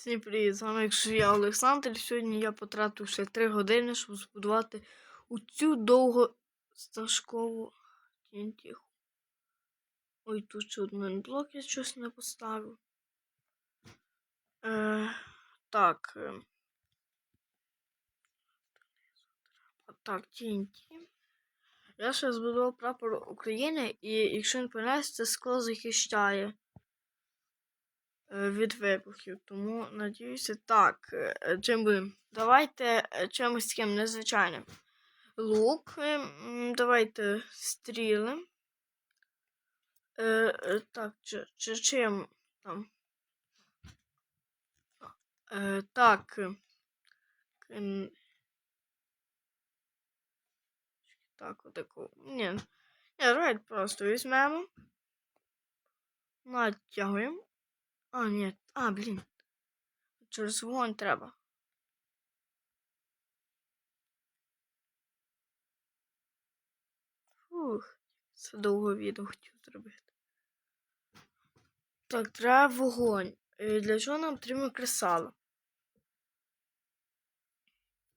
Всім привіт, з вами я Олександр. Сьогодні я потратив ще 3 години, щоб збудувати оцю довгостажкову тінтіху. Ой, тут ще один блок я щось не поставив. Е, так. Е. Так, TNT. Я ще збудував прапор України, і якщо він понес, це скло захищає від вибухів. Тому надіюся, так. е, Чим будемо? Давайте е, чимось таким незвичайним. Лук. е, Давайте стріли. Е, е, так, чи, чи чим там? Е, так. е, Так, отаку. Ні. Ні, давайте просто візьмемо. Натягуємо. А, ні. А, блін. Через вогонь треба. Фух. Це довго відео хотів зробити. Так, треба вогонь. Е, Для чого нам потрібно кресало?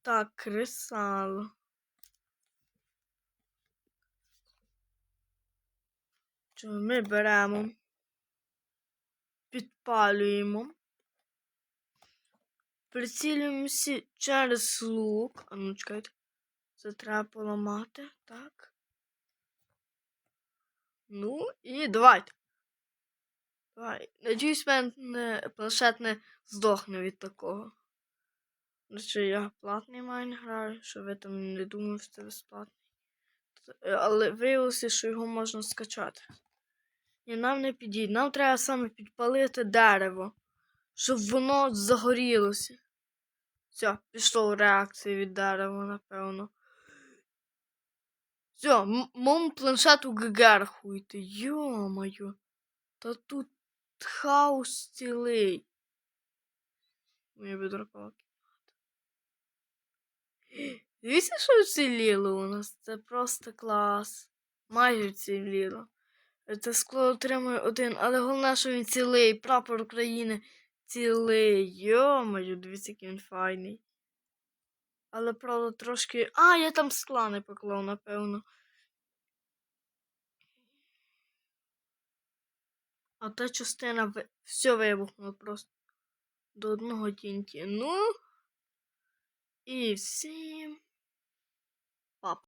Так, кресало. Що ми беремо, підпалюємо, прицілюємося через лук. А ну чекайте. Це треба поламати, так. Ну і давайте. Давай. Надіюсь, мене планшет не здохне від такого. Значить, я платний майн граю, що ви там не думали, що це безплатний. Але виявилося, що його можна скачати. І нам не підійде. Нам треба саме підпалити дерево, щоб воно загорілося. Все, пішла реакція від дерева, напевно. Все, м- моєму планшету ГГ рахуйте. Йо-моє. Та тут хаос цілий. Моє бедроковки. Дивіться, що вціліло у нас. Це просто клас. Майже вціліло. Це скло отримує один, але головне, що він цілий. Прапор України цілий. Йо-моє, дивіться, який він файний. Але правда трошки. А, я там скла не поклав, напевно. А та частина ви... все вибухнуло просто до одного тінті. Ну. І всім